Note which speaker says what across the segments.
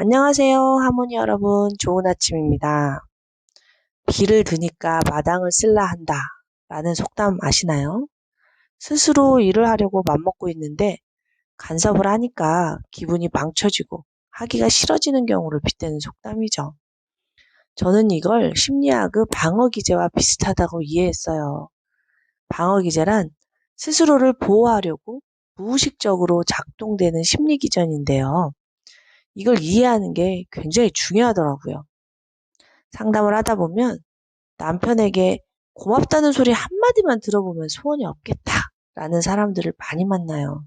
Speaker 1: 안녕하세요, 하모니 여러분. 좋은 아침입니다. 비를 드니까 마당을 쓸라 한다. 라는 속담 아시나요? 스스로 일을 하려고 맘먹고 있는데 간섭을 하니까 기분이 망쳐지고 하기가 싫어지는 경우를 빗대는 속담이죠. 저는 이걸 심리학의 방어 기제와 비슷하다고 이해했어요. 방어 기제란 스스로를 보호하려고 무의식적으로 작동되는 심리 기전인데요. 이걸 이해하는 게 굉장히 중요하더라고요. 상담을 하다 보면 남편에게 고맙다는 소리 한마디만 들어보면 소원이 없겠다. 라는 사람들을 많이 만나요.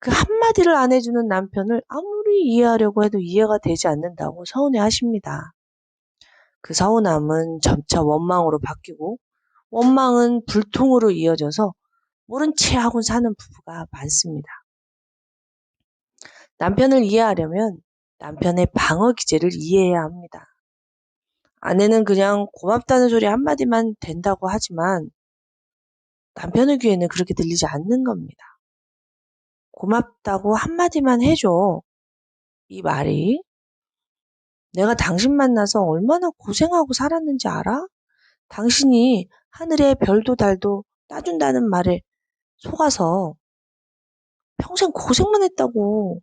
Speaker 1: 그 한마디를 안 해주는 남편을 아무리 이해하려고 해도 이해가 되지 않는다고 서운해 하십니다. 그 서운함은 점차 원망으로 바뀌고 원망은 불통으로 이어져서 모른 채 하고 사는 부부가 많습니다. 남편을 이해하려면 남편의 방어 기제를 이해해야 합니다. 아내는 그냥 고맙다는 소리 한마디만 된다고 하지만 남편의 귀에는 그렇게 들리지 않는 겁니다. 고맙다고 한마디만 해줘. 이 말이 내가 당신 만나서 얼마나 고생하고 살았는지 알아? 당신이 하늘의 별도 달도 따준다는 말에 속아서 평생 고생만 했다고.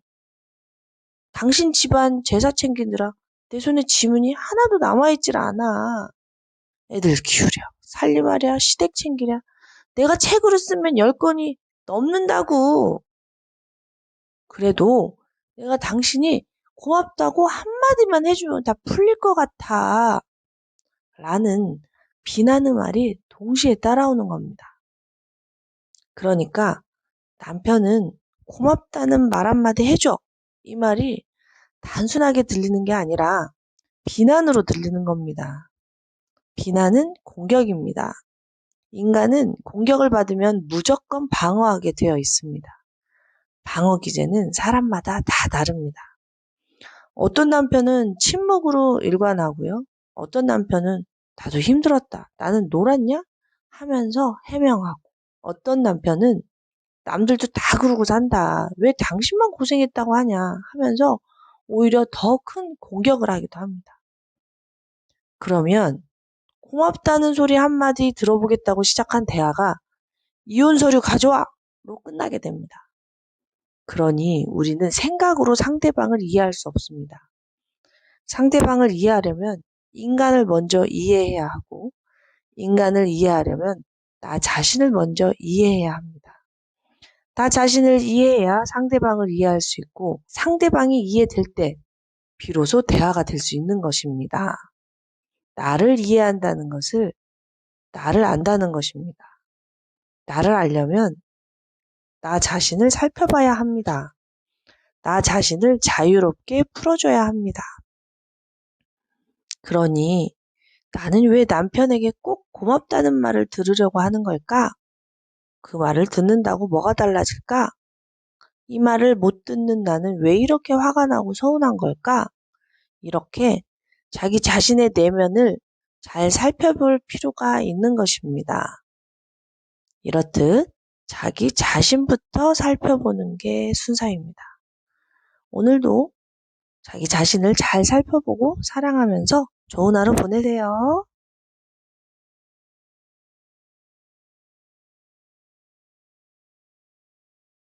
Speaker 1: 당신 집안 제사 챙기느라 내 손에 지문이 하나도 남아있질 않아. 애들 키우랴, 살림하랴, 시댁 챙기랴. 내가 책으로 쓰면 열 건이 넘는다고. 그래도 내가 당신이 고맙다고 한마디만 해주면 다 풀릴 것 같아. 라는 비난의 말이 동시에 따라오는 겁니다. 그러니까 남편은 고맙다는 말 한마디 해줘. 이 말이 단순하게 들리는 게 아니라 비난으로 들리는 겁니다. 비난은 공격입니다. 인간은 공격을 받으면 무조건 방어하게 되어 있습니다. 방어 기제는 사람마다 다 다릅니다. 어떤 남편은 침묵으로 일관하고요. 어떤 남편은 나도 힘들었다. 나는 놀았냐? 하면서 해명하고 어떤 남편은 남들도 다 그러고 산다. 왜 당신만 고생했다고 하냐 하면서 오히려 더 큰 공격을 하기도 합니다. 그러면 고맙다는 소리 한마디 들어보겠다고 시작한 대화가 이혼 서류 가져와! 로 끝나게 됩니다. 그러니 우리는 생각으로 상대방을 이해할 수 없습니다. 상대방을 이해하려면 인간을 먼저 이해해야 하고 인간을 이해하려면 나 자신을 먼저 이해해야 합니다. 나 자신을 이해해야 상대방을 이해할 수 있고 상대방이 이해될 때 비로소 대화가 될 수 있는 것입니다. 나를 이해한다는 것을 나를 안다는 것입니다. 나를 알려면 나 자신을 살펴봐야 합니다. 나 자신을 자유롭게 풀어줘야 합니다. 그러니 나는 왜 남편에게 꼭 고맙다는 말을 들으려고 하는 걸까? 그 말을 듣는다고 뭐가 달라질까? 이 말을 못 듣는 나는 왜 이렇게 화가 나고 서운한 걸까? 이렇게 자기 자신의 내면을 잘 살펴볼 필요가 있는 것입니다. 이렇듯 자기 자신부터 살펴보는 게 순서입니다. 오늘도 자기 자신을 잘 살펴보고 사랑하면서 좋은 하루 보내세요.